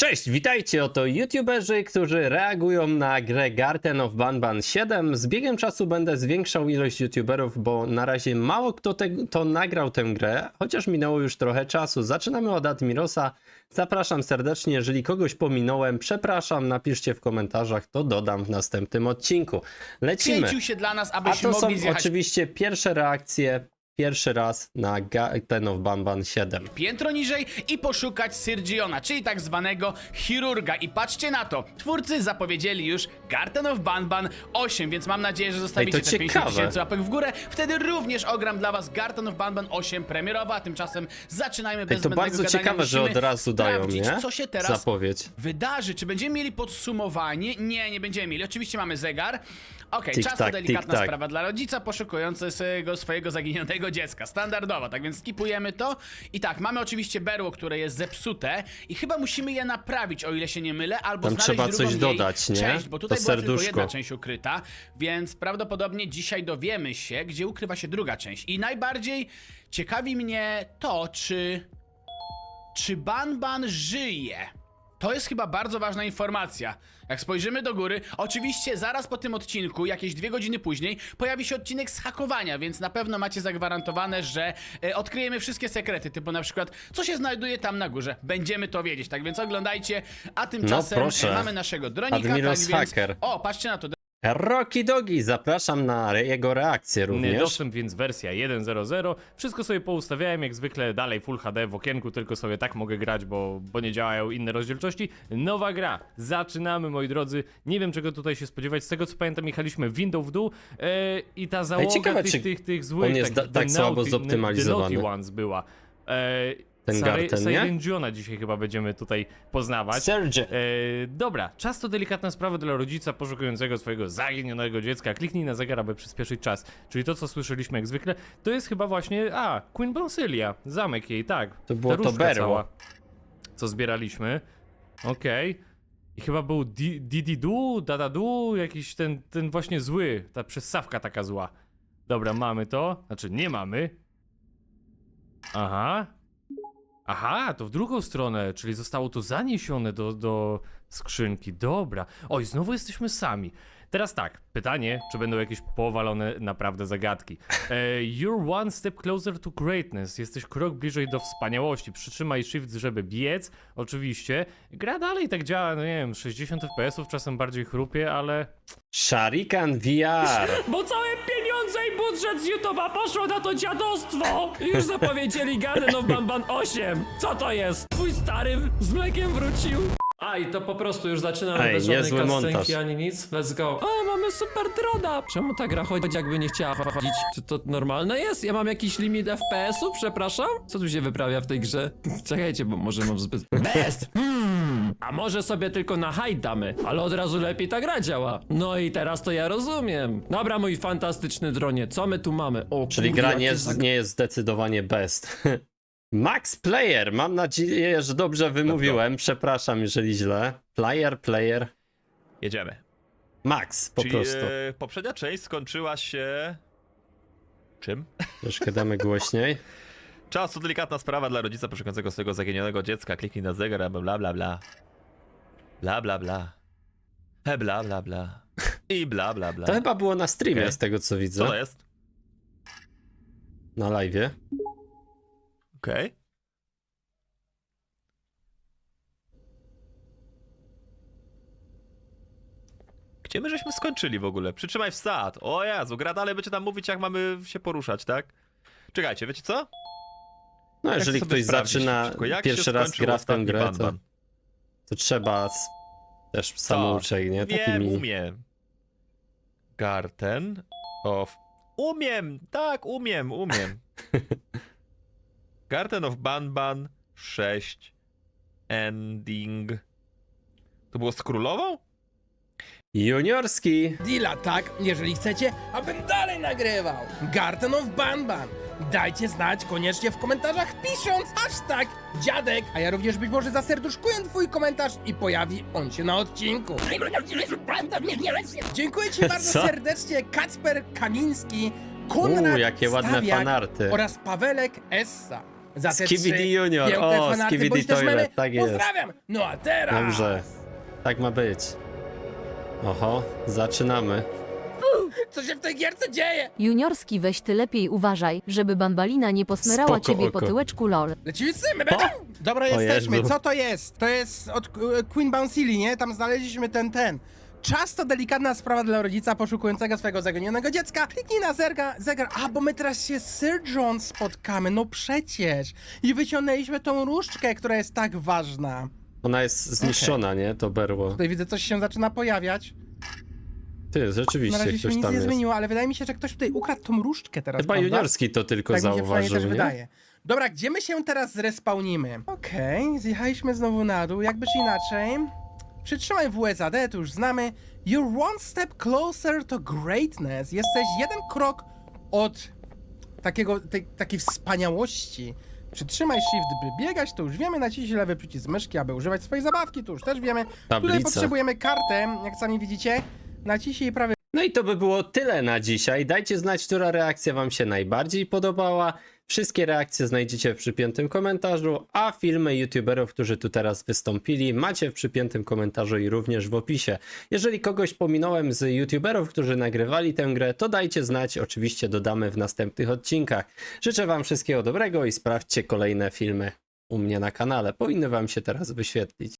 Cześć, witajcie, oto youtuberzy, którzy reagują na grę Garden of Banban 7. Z biegiem czasu będę zwiększał ilość youtuberów, bo na razie mało kto te, to nagrał tę grę, chociaż minęło już trochę czasu. Zaczynamy od Admirosa. Zapraszam serdecznie, jeżeli kogoś pominąłem, przepraszam, napiszcie w komentarzach, to dodam w następnym odcinku. Lecimy. Kręcił się dla nas, A abyśmy to są mogli zjechać oczywiście pierwsze reakcje, pierwszy raz na Garden of Banban 7. piętro niżej i poszukać Syrgiona, czyli tak zwanego chirurga. I patrzcie na to, twórcy zapowiedzieli już Garden of Banban 8, więc mam nadzieję, że zostawicie Ej, te 50 ciekawe. tysięcy łapek w górę. Wtedy również ogram dla was Garden of Banban 8 premierowa, a tymczasem zaczynajmy bez Ej, to bardzo gadania. ciekawe, że Musimy od razu dają, nie? co się teraz Zapowiedź. wydarzy. Czy będziemy mieli podsumowanie? Nie, nie będziemy mieli. Oczywiście mamy zegar. Okej, Tik czas tak, to delikatna tik tak. sprawa dla rodzica poszukującego swojego, swojego dziecka. Standardowo, tak więc skipujemy to. I tak, mamy oczywiście berło, które jest zepsute i chyba musimy je naprawić, o ile się nie mylę, albo Tam znaleźć trzeba drugą coś jej dodać, nie? część, bo tutaj To była tylko serduszko. jedna część ukryta, więc prawdopodobnie dzisiaj dowiemy się, gdzie ukrywa się druga część. I najbardziej ciekawi mnie to, czy czy Banban żyje? To jest chyba bardzo ważna informacja. Jak spojrzymy do góry, oczywiście zaraz po tym odcinku, jakieś dwie godziny później, pojawi się odcinek z hakowania, więc na pewno macie zagwarantowane, że e, odkryjemy wszystkie sekrety, typu na przykład, co się znajduje tam na górze. Będziemy to wiedzieć, tak więc oglądajcie, a tymczasem No proszę. e, mamy naszego dronika, Admiros tak więc... Hacker. O, patrzcie na to, Rocky Dogi, zapraszam na re- jego reakcję również. Dostęp więc wersja 1.0.0. Wszystko sobie poustawiałem jak zwykle dalej Full HD w okienku, tylko sobie tak mogę grać, bo, bo nie działają inne rozdzielczości. Nowa gra. Zaczynamy moi drodzy. Nie wiem czego tutaj się spodziewać. Z tego co pamiętam jechaliśmy windą w dół e, i ta załoga ciekawe, tych, czy tych, tych złych on jest takich, da- tak słabo zoptymalizowany? Naughty ones była. E, Ten Sire- Garten, nie? Siren Johna dzisiaj chyba będziemy tutaj poznawać. Serge. E, dobra, czas to delikatna sprawa dla rodzica poszukującego swojego zaginionego dziecka. Kliknij na zegar, aby przyspieszyć czas. Czyli to, co słyszeliśmy jak zwykle, to jest chyba właśnie, a, Queen Bronsylia, zamek jej, tak. To było Ta to berło. cała, co zbieraliśmy. Okej. I chyba był Di- Dididu, Dadadu, jakiś ten, ten właśnie zły, ta przessawka taka zła. Dobra, mamy to. Znaczy, nie mamy. Aha. Aha, to w drugą stronę, czyli zostało to zaniesione do, do skrzynki. Dobra. Oj, znowu jesteśmy sami. Teraz tak, pytanie, czy będą jakieś powalone naprawdę zagadki. E, you're one step closer to greatness. Jesteś krok bliżej do wspaniałości. Przytrzymaj shift, żeby biec. Oczywiście. Gra dalej tak działa, no nie wiem, 60 fps-ów, czasem bardziej chrupie, ale... Sharikan VR. Bo całe i budżet z YouTube'a poszło na to dziadostwo! Już zapowiedzieli Garden of Banban 8! Co to jest? Twój stary z mlekiem wrócił? A i to po prostu już zaczynamy Ej, bez żadnej niezły montaż. ani nic. Let's go. O, mamy super drona! Czemu ta gra chodzi jakby nie chciała chodzić? Czy to normalne jest? Ja mam jakiś limit FPS-u? Przepraszam? Co tu się wyprawia w tej grze? Czekajcie, bo może mam zbyt... Best! Hmm, a może sobie tylko na hide damy? Ale od razu lepiej ta gra działa. No i teraz to ja rozumiem. Dobra, mój fantastyczny dronie, co my tu mamy? O, Czyli kurde, gra jakie nie jest, zag- nie jest zdecydowanie best. Max Player, mam nadzieję, że dobrze wymówiłem. Przepraszam, jeżeli źle. Player, player. Jedziemy. Max, po Czyli prostu. e, poprzednia część skończyła się. Czym? Troszkę damy głośniej. Czas to delikatna sprawa dla rodzica poszukującego swojego zaginionego dziecka. Kliknij na zegar, bla bla bla. Bla bla bla. He bla bla bla. I bla bla bla. To chyba było na streamie, Okej. z tego co Co widzę. to jest? Na live. Okej. Gdzie my żeśmy skończyli w ogóle? Przytrzymaj wsad. O Jezu, gra dalej będzie nam mówić, jak mamy się poruszać, tak? Czekajcie, wiecie co? No, jeżeli sobie ktoś sprawdzić zaczyna jak pierwszy się raz skończył gra w tę ostatni grę, to, Banban? to trzeba s- też samouczek, nie? Taki Wiem, mini. umiem. Garten of... Umiem! Tak, umiem, umiem. Garden of Banban 6 Ending. To było z królową? Juniorski. Deala, tak? Jeżeli chcecie, abym dalej nagrywał. Garden of Banban. Dajcie znać koniecznie w komentarzach pisząc hashtag dziadek, a ja również być może zaserduszkuję twój komentarz i pojawi on się na odcinku. Dziękuję ci bardzo Co? serdecznie Kacper Kamiński, Konrad Uuu, jakie ładne Stawiak fanarty. oraz Pawelek Essa. za te Skibidi trzy Junior, piękne o, fanaty, Skibidi bądź też Toilet, memy. tak jest. Pozdrawiam! No a teraz... Dobrze. Tak ma być. Oho, zaczynamy. Co się w tej gierce dzieje? Juniorski weź ty lepiej uważaj, żeby bambalina nie posmerała Spoko ciebie po oko. tyłeczku lol. Lecimy symy, O! Dobra, O jesteśmy. Jezu. Co to jest? To jest od e, Queen Bouncy, nie? Tam znaleźliśmy ten, ten. Czas to delikatna sprawa dla rodzica poszukującego swojego zaginionego dziecka. Kliknij na zerga, zegar. A, bo my teraz się z Sir John spotkamy, no przecież. I wyciągnęliśmy tą różdżkę, która jest tak ważna. Ona jest zniszczona, nie? To berło. Tutaj widzę, coś się zaczyna pojawiać. Ty, Na rzeczywiście razie się ktoś nic tam nie jest. zmieniło, ale wydaje mi się, że ktoś tutaj ukradł tą różdżkę teraz, Chyba prawda? juniorski to tylko tak mi się przynajmniej zauważył, też nie? wydaje. Dobra, gdzie my się teraz zrespawnimy? Okej, zjechaliśmy znowu na dół, jakby czy inaczej. Przytrzymaj WSAD, to już znamy. You're one step closer to greatness. Jesteś jeden krok od takiego, tej, takiej wspaniałości. Przytrzymaj shift, by biegać, to już wiemy. Naciśnij lewy przycisk myszki, aby używać swojej zabawki, to już też wiemy. Tutaj Tablica. potrzebujemy kartę, jak sami widzicie. Naciśnij prawy No i to by było tyle na dzisiaj. Dajcie znać, która reakcja Wam się najbardziej podobała. Wszystkie reakcje znajdziecie w przypiętym komentarzu, a filmy youtuberów, którzy tu teraz wystąpili, macie w przypiętym komentarzu i również w opisie. Jeżeli kogoś pominąłem z youtuberów, którzy nagrywali tę grę, to dajcie znać, oczywiście dodamy w następnych odcinkach. Życzę Wam wszystkiego dobrego i sprawdźcie kolejne filmy u mnie na kanale. Powinny Wam się teraz wyświetlić.